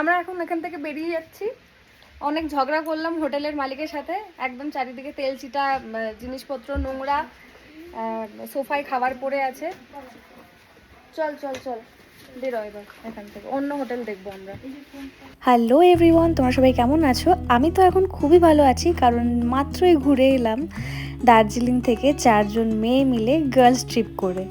আমরা এখন এখান থেকে বেরিয়ে যাচ্ছি। অনেক ঝগড়া করলাম হোটেলের মালিকের সাথে। একদম চারিদিকে তেল চিটা জিনিসপত্র, নোংরা সোফায় খাবার পড়ে আছে। চল চল চল, বেরো এখান থেকে। অন্য হোটেল দেখব আমরা। হ্যালো এভরিওয়ান, তোমরা সবাই কেমন আছো? আমি তো এখন খুবই ভালো আছি, কারণ মাত্রই ঘুরে এলাম দার্জিলিং থেকে চারজন মেয়ে মিলে গার্লস ট্রিপ করে।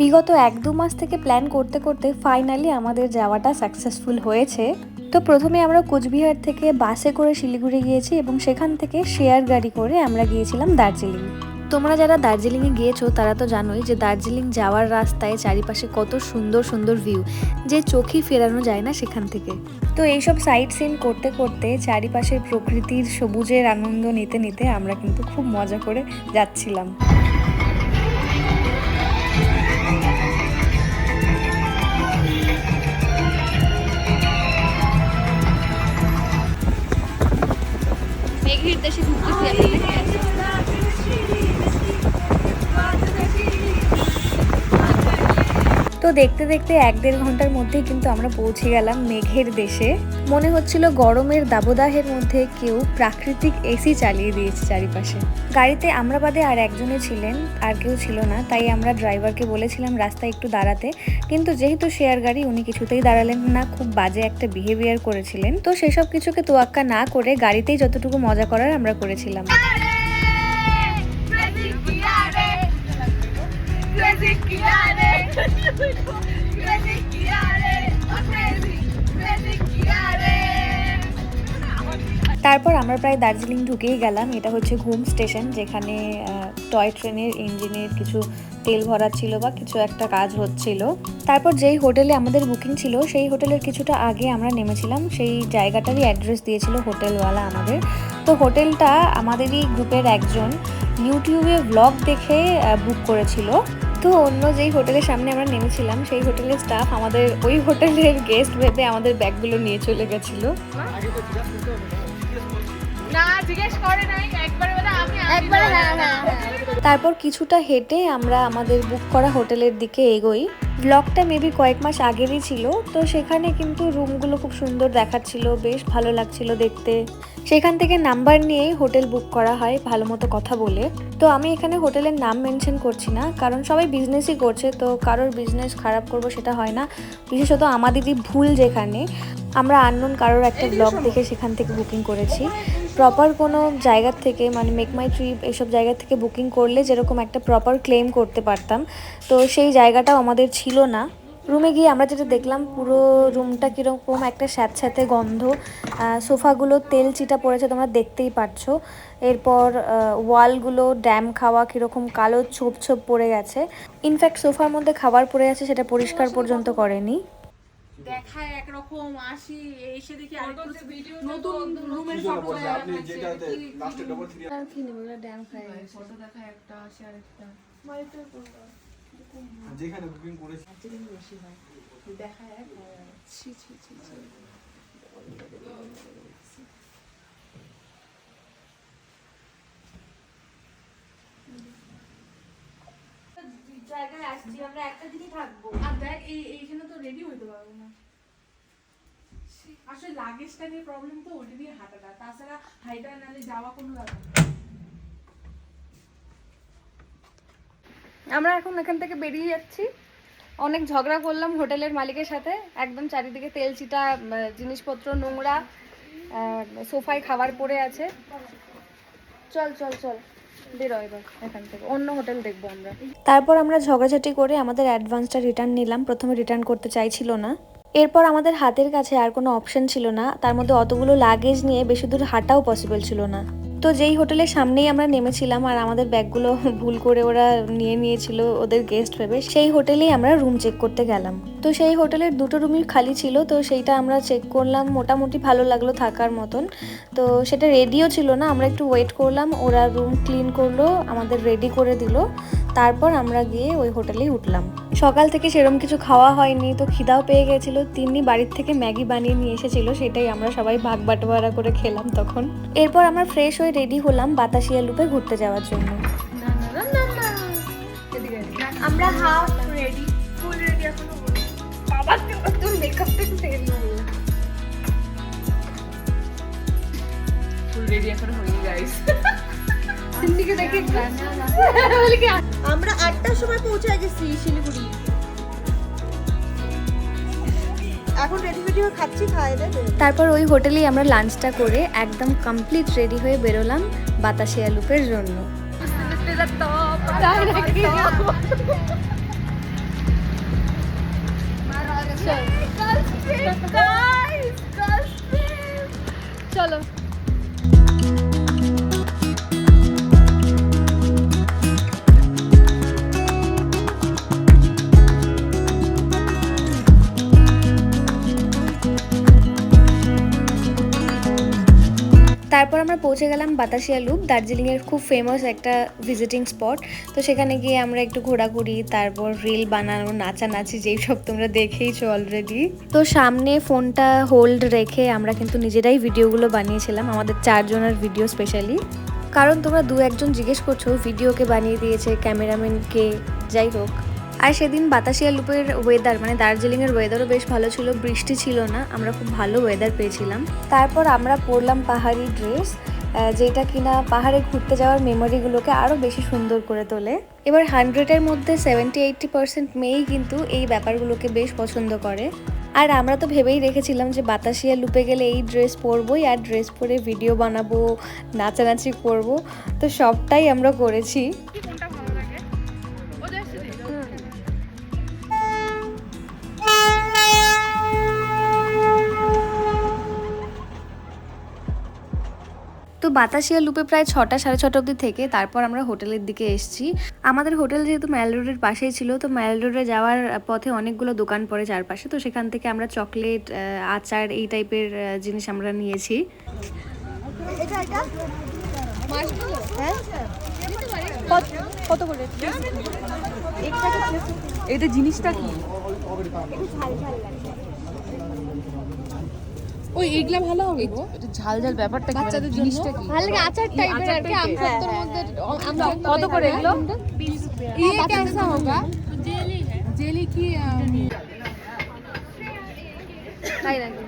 বিগত এক দু মাস থেকে প্ল্যান করতে করতে ফাইনালি আমাদের যাওয়াটা সাকসেসফুল হয়েছে। তো প্রথমে আমরা কোচবিহার থেকে বাসে করে শিলিগুড়ি গিয়েছি এবং সেখান থেকে শেয়ার গাড়ি করে আমরা গিয়েছিলাম দার্জিলিং। তোমরা যারা দার্জিলিংয়ে গিয়েছো, তারা তো জানোই যে দার্জিলিং যাওয়ার রাস্তায় চারিপাশে কত সুন্দর সুন্দর ভিউ যে চোখই ফেরানো যায় না সেখান থেকে। তো এইসব সাইট সিন করতে করতে চারিপাশের প্রকৃতির সবুজের আনন্দ নিতে নিতে আমরা কিন্তু খুব মজা করে যাচ্ছিলাম। মেঘের দেশে ঘুরতেছি দেখতে দেখতে এক দেড় ঘণ্টার মধ্যেই কিন্তু আমরা পৌঁছে গেলাম মেঘের দেশে। মনে হচ্ছিল গরমের দাবদাহের মধ্যে কেউ প্রাকৃতিক এসি চালিয়ে দিয়েছে চারিপাশে। গাড়িতে আমরা বাদে আর একজনে ছিলেন, আর কেউ ছিল না, তাই আমরা ড্রাইভারকে বলেছিলাম রাস্তায় একটু দাঁড়াতে। কিন্তু যেহেতু শেয়ার গাড়ি, উনি কিছুতেই দাঁড়ালেন না, খুব বাজে একটা বিহেভিয়ার করেছিলেন। তো সেসব কিছুকে তোয়াক্কা না করে গাড়িতেই যতটুকু মজা করার আমরা করেছিলাম। তারপর আমরা প্রায় দার্জিলিং ঢুকেই গেলাম। এটা হচ্ছে ঘুম স্টেশন, যেখানে টয় ট্রেনের ইঞ্জিনের কিছু তেল ভরা ছিল বা কিছু একটা কাজ হচ্ছিল। তারপর যেই হোটেলে আমাদের বুকিং ছিল, সেই হোটেলের কিছুটা আগে আমরা নেমেছিলাম। সেই জায়গাটারই অ্যাড্রেস দিয়েছিল হোটেলওয়ালা আমাদের। তো হোটেলটা আমাদেরই গ্রুপের একজন। ইউটিউবে ব্লগ দেখে বুক করেছিল। তো অন্য যেই হোটেলের সামনে আমরা নেমেছিলাম সেই হোটেলের স্টাফ আমাদের ওই হোটেলের গেস্ট ভেবে আমাদের ব্যাগগুলো নিয়ে চলে গেছিল। না জিজ্ঞেস করে নাই একবারে বলে আমি একবারে হ্যাঁ হ্যাঁ তারপর কিছুটা হেঁটে আমরা আমাদের বুক করা হোটেলের দিকে এগোই। ব্লগটা মেবি কয়েক মাস আগেরই ছিল তো সেখানে কিন্তু রুমগুলো খুব সুন্দর দেখাচ্ছিল বেশ ভালো লাগছিল দেখতে। সেখান থেকে নাম্বার নিয়েই হোটেল বুক করা হয় ভালো মতো কথা বলে। তো আমি এখানে হোটেলের নাম মেনশন করছি না কারণ সবাই বিজনেসই করছে তো কারোর বিজনেস খারাপ করব সেটা হয় না। বিশেষত আমাদেরই ভুল যেখানে। আমরা আননোন কারোর একটা ব্লগ দেখে সেখান থেকে বুকিং করেছি। প্রপার কোনো জায়গার থেকে মানে মেক মাই ট্রিপ এইসব জায়গা থেকে বুকিং করলে যেরকম একটা প্রপার ক্লেম করতে পারতাম। তো সেই জায়গাটাও আমাদের ছিল না। রুমে গিয়ে আমরা যেটা দেখলাম, পুরো রুমটা কীরকম একটা স্যাঁতস্যাঁতে গন্ধ সোফাগুলো তেল চিটা পড়েছে তোমরা দেখতেই পাচ্ছ এরপর ওয়ালগুলো ড্যাম খাওয়া কীরকম কালো ছোপ ছোপ পড়ে গেছে। ইনফ্যাক্ট সোফার মধ্যে খাবার পড়ে আছে সেটা পরিষ্কার পর্যন্ত করেনি। দেখায় একরকম আসি এসে দেখি নতুন রুমের ফটো আপনি যেটাতে লাস্টে ডবল থ্রি আর কি নেব? ড্যাম খাই ফটো দেখায় একটা আসে আরেকটা। যেখানে বুকিং করেছি। দার্জিলিং বেশি হয় দেখায় এক আর ছি ছি ছি ছি। জায়গায় আসছি আমরা একটা দিনই থাকব। আর দেখ এই এইখানে তো রেডি হইতে পারব না। আসলে লাগেজটা নিয়ে প্রবলেম তো ওটা নিয়ে হাঁটাটা। তাছাড়া হাইটা নালে যাওয়া কোনো ব্যাপার আমরা এখন এখান থেকে বেরিয়ে যাচ্ছি। অনেক ঝগড়া করলাম হোটেলের মালিকের সাথে। একদম চারিদিকে তেল চিটা জিনিসপত্র নোংরা আহ, সোফায় খাবার পড়ে আছে। চল চল চল। তারপর আমরা ঝগড়াঝাটি করে আমাদের অ্যাডভান্সটা রিটার্ন নিলাম। প্রথমে রিটার্ন করতে চাইছিল না। এরপর আমাদের হাতের কাছে আর কোনো অপশন ছিল না। তার মধ্যে অতগুলো লাগেজ নিয়ে বেশি দূর হাঁটাও পসিবল ছিল না। তো যেই হোটেলের সামনেই আমরা নেমেছিলাম আর আমাদের ব্যাগগুলো ভুল করে ওরা নিয়ে নিয়েছিল ওদের গেস্ট ভেবে, সেই হোটেলেই আমরা রুম চেক করতে গেলাম। তো সেই হোটেলের দুটো রুমই খালি ছিল, তো সেইটা আমরা চেক করলাম, মোটামুটি ভালো লাগল থাকার মতন। তো সেটা রেডিও ছিল না, আমরা একটু ওয়েট করলাম, ওরা রুম ক্লিন করল, আমাদের রেডি করে দিল। তারপর আমরা গিয়ে ওই হোটেলেই উঠলাম। সকাল থেকে সেরম কিছু খাওয়া হয়নি তো খিদাও পেয়ে গেছিল। তিনি বাড়ির থেকে ম্যাগি বানিয়ে নিয়ে এসেছিল সেটাই আমরা সবাই ভাগ বাটোয়ারা করে খেলাম তখন। এরপর আমরা ফ্রেশ হয়ে রেডি হলাম বাতাসিয়া লুপে ঘুরতে যাওয়ার জন্য। আমরা হাফ রেডি ফুল রেডি এখনও বাবা ফুল রেডি গাইস সিন্ডিকে দেখে। আমরা আটটার সময় পৌঁছে গেছি শিলিগুড়ি। এখন রেডি হয়ে খাচ্ছি খাই তারপর ওই হোটেলেই আমরা লাঞ্চটা করে একদম কমপ্লিট রেডি হয়ে বেরোলাম বাতাসিয়া লুপের জন্য। চলো। তারপর আমরা পৌঁছে গেলাম বাতাসিয়া লুপ, দার্জিলিংয়ের খুব ফেমাস একটা ভিজিটিং স্পট তো সেখানে গিয়ে আমরা একটু ঘোরাঘুরি, তারপর রিল বানানো, নাচানাচি, যেই সব তোমরা দেখেইছো অলরেডি তো সামনে ফোনটা হোল্ড রেখে আমরা কিন্তু নিজেরাই ভিডিওগুলো বানিয়েছিলাম, আমাদের চারজনের ভিডিও স্পেশালি কারণ তোমরা দু একজন জিজ্ঞেস করছ ভিডিওকে বানিয়ে দিয়েছে ক্যামেরাম্যানকে যাই হোক। আর সেদিন বাতাসিয়া লুপের ওয়েদার মানে দার্জিলিংয়ের ওয়েদারও বেশ ভালো ছিল, বৃষ্টি ছিল না, আমরা খুব ভালো ওয়েদার পেয়েছিলাম। তারপর আমরা পরলাম পাহাড়ি ড্রেস যেটা কিনা পাহাড়ে ঘুরতে যাওয়ার মেমোরিগুলোকে আরও বেশি সুন্দর করে তোলে। এবার হান্ড্রেডের মধ্যে সেভেন্টি এইটটি পার্সেন্ট মেয়েই কিন্তু এই ব্যাপারগুলোকে বেশ পছন্দ করে। আর আমরা তো ভেবেই রেখেছিলাম যে বাতাসিয়া লুপে গেলে এই ড্রেস পরবোই, আর ড্রেস পরে ভিডিও বানাবো, নাচানাচি করব, তো সবটাই আমরা করেছি। বাতাসিয়া লুপে প্রায় ছটা, সাড়ে ছটা অবধি থেকে তারপর আমরা হোটেলের দিকে এসেছি। আমাদের হোটেল যেহেতু ম্যাল রোডের পাশেই ছিল, তো ম্যাল রোডে যাওয়ার পথে অনেকগুলো দোকান পড়ে চারপাশে, তো সেখান থেকে আমরা চকলেট আচার এই টাইপের জিনিস আমরা নিয়েছি। এটা জিনিসটা কি? ওই এগুলা ভালো হবে গো এটা ঝাল ঝাল ব্যাপারটা কি বাচ্চাদের জিনিসটা কি ভালো লাগে আচার টাইপের আর কি আম সত্তর মধ্যে আম সত্তর কত করে টাইপের, এগুলো হ্যাঁ। ये कैसा होगा जेली है जेली की তাই নাকি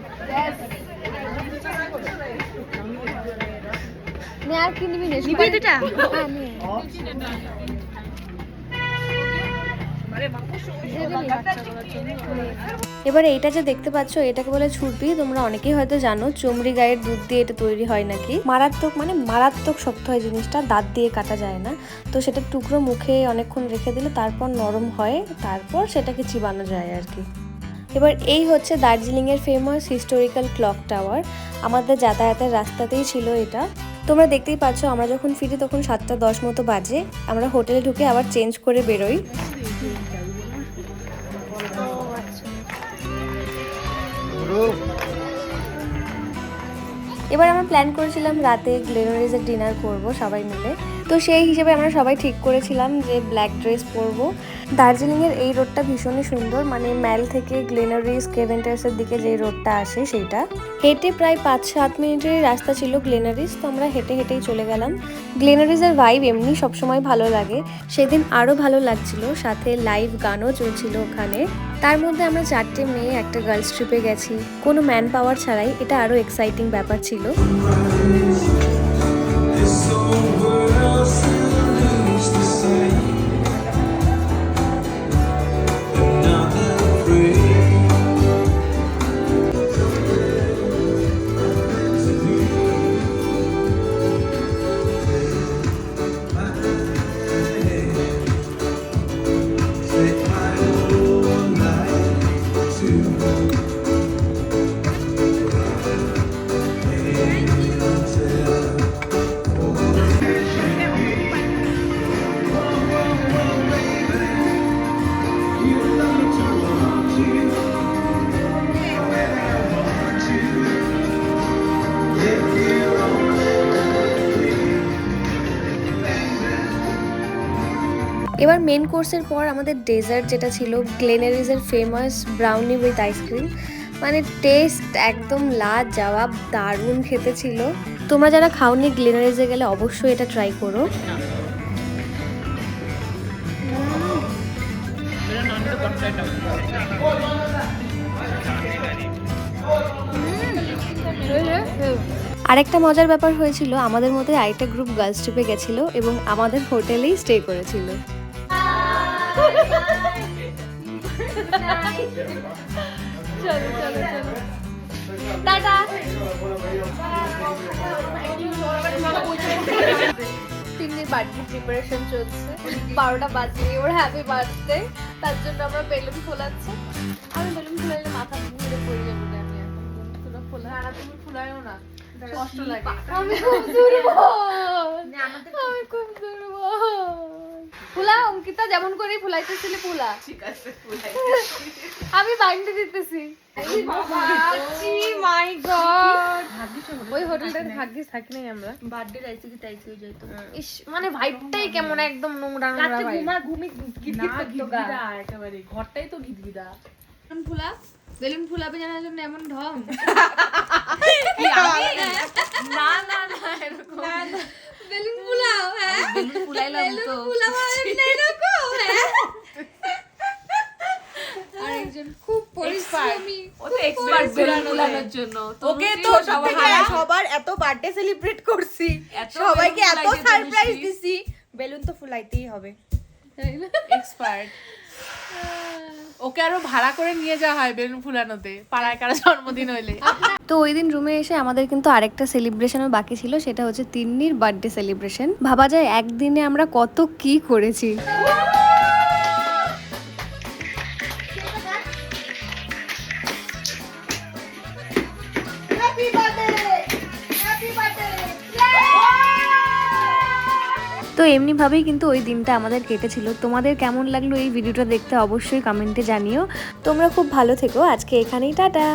নে আর কি নিবি নে নিবি এটা হ্যাঁ নিয়ে এবার এইটা যে দেখতে পাচ্ছ, এটাকে বলে ছুরপি। তোমরা অনেকেই হয়তো জানো, চমড়ি গায়ের দুধ দিয়ে এটা তৈরি হয় নাকি? মারাত্মক মানে মারাত্মক শক্ত হয় জিনিসটা, দাঁত দিয়ে কাটা যায় না। তো সেটা টুকরো মুখে অনেকক্ষণ রেখে দিলে তারপর নরম হয়, তারপর সেটাকে চিবানো যায় আর কি। এবার এই হচ্ছে দার্জিলিংয়ের ফেমাস হিস্টোরিক্যাল ক্লক টাওয়ার আমাদের যাতায়াতের রাস্তাতেই ছিল এটা। তোমরা দেখতেই পাচ্ছ, আমরা যখন ফিরি তখন সাতটা দশ মতো বাজে। আমরা হোটেলে ঢুকে আবার চেঞ্জ করে বেরোই। এবার আমরা প্ল্যান করেছিলাম রাতে গ্লেনারিজের ডিনার করব সবাই মিলে। তো সেই হিসেবে আমরা সবাই ঠিক করেছিলাম যে ব্ল্যাক ড্রেস পরবো। দার্জিলিংয়ের এই রোডটা ভীষণই সুন্দর মানে ম্যাল থেকে গ্লেনারিজ কেভেন্টার্সের দিকে যে রোডটা আসে সেইটা। হেঁটে প্রায় পাঁচ সাত মিনিটের রাস্তা ছিল গ্লেনারিজ তো আমরা হেঁটে হেঁটেই চলে গেলাম। গ্লেনারিজের ভাইব এমনি সবসময় ভালো লাগে। সেদিন আরও ভালো লাগছিল, সাথে লাইভ গানও চলছিল ওখানে। তার মধ্যে আমরা চারটে মেয়ে, একটা গার্লস ট্রিপে গেছি। কোনো ম্যান পাওয়ার ছাড়াই এটা আরও এক্সাইটিং ব্যাপার ছিল। এবার মেন কোর্সের পর আমাদের ডেজার্ট যেটা ছিল গ্লেনারিজের famous brownie with ice cream মানে টেস্ট একদম লা জবাব দারুণ খেতে ছিল। তোমরা যারা খাওনি গ্লেনারিজে গেলে অবশ্যই এটা ট্রাই করো। আরেকটা মজার ব্যাপার হয়েছিল, আমাদের মধ্যে আরেকটা গ্রুপ গার্লস ট্রিপে গেছিল এবং আমাদের হোটেলেই স্টে করেছিল। চলো চলো চলো টাটা তিন্নির বার্থডে প্রিপারেশন চলছে। বারোটা বাজে ওর হ্যাপি বার্থডে তার জন্য আমরা বেলুন ফোলাচ্ছি। আমি বেলুন ফোলাইলে মাথা ঘুরে পড়ে যাব না আমি এখন বেলুন ফোলা ফোলা তুমি ফুলায়ও না। কষ্ট লাগে। আমি খুব দুর্বল। আমি খুব দুর্বল। ফুলা অঙ্কিতা যেমন করে ফুলাইতেছিলি ফুলা। ঠিক আছে ফুলাই। বাইন্ডে দিতেছি। My god. ওই হোটেলটার ভাগ্যিস থাকি নাই আমরা। বার্থডে রাইছে কি তাইছে যাইতো। ইস মানে ভাইবটাই কেমন একদম নোংরা নোংরা ভাই ঘুমি গিদগিদা একেবারে। ঘরটাই তো গিদগিদা। বেলুন ফুলা বেলুন ফুলাবে জানার জন্য এমন ঢং। না না না এরকম। বেলুন ফুলাও হ্যাঁ? বেলুন ফুলাইলাম তো। ফুলাবো এরকম হ্যাঁ? আরেকজন খুব পরিশ্রমী ও তো এক্সপার্ট বেলুন ফুলানোর জন্য। ওকে তো সবাই সবাই সবার এত বার্থডে সেলিব্রেট করছি। সবাইকে বেলুন এত সারপ্রাইজ দিছি। দিছি। বেলুন তো ফুলাইতেই হবে। এক্সপার্ট ওকে আরও ভাড়া করে নিয়ে যাওয়া হয় বেলুন ফুলানোতে পাড়ায় কারা জন্মদিন হইলে। তো ওই দিন রুমে এসে আমাদের কিন্তু আরেকটা সেলিব্রেশনও বাকি ছিল সেটা হচ্ছে তিন্নির বার্থডে সেলিব্রেশন ভাবা যায় একদিনে আমরা কত কি করেছি। তো এমনিভাবেই কিন্তু ওই দিনটা আমাদের কেটেছিল। তোমাদের কেমন লাগল এই ভিডিওটা দেখতে অবশ্যই কমেন্টে জানিও। তোমরা খুব ভালো থেকো। আজকে এখানেই টাটা।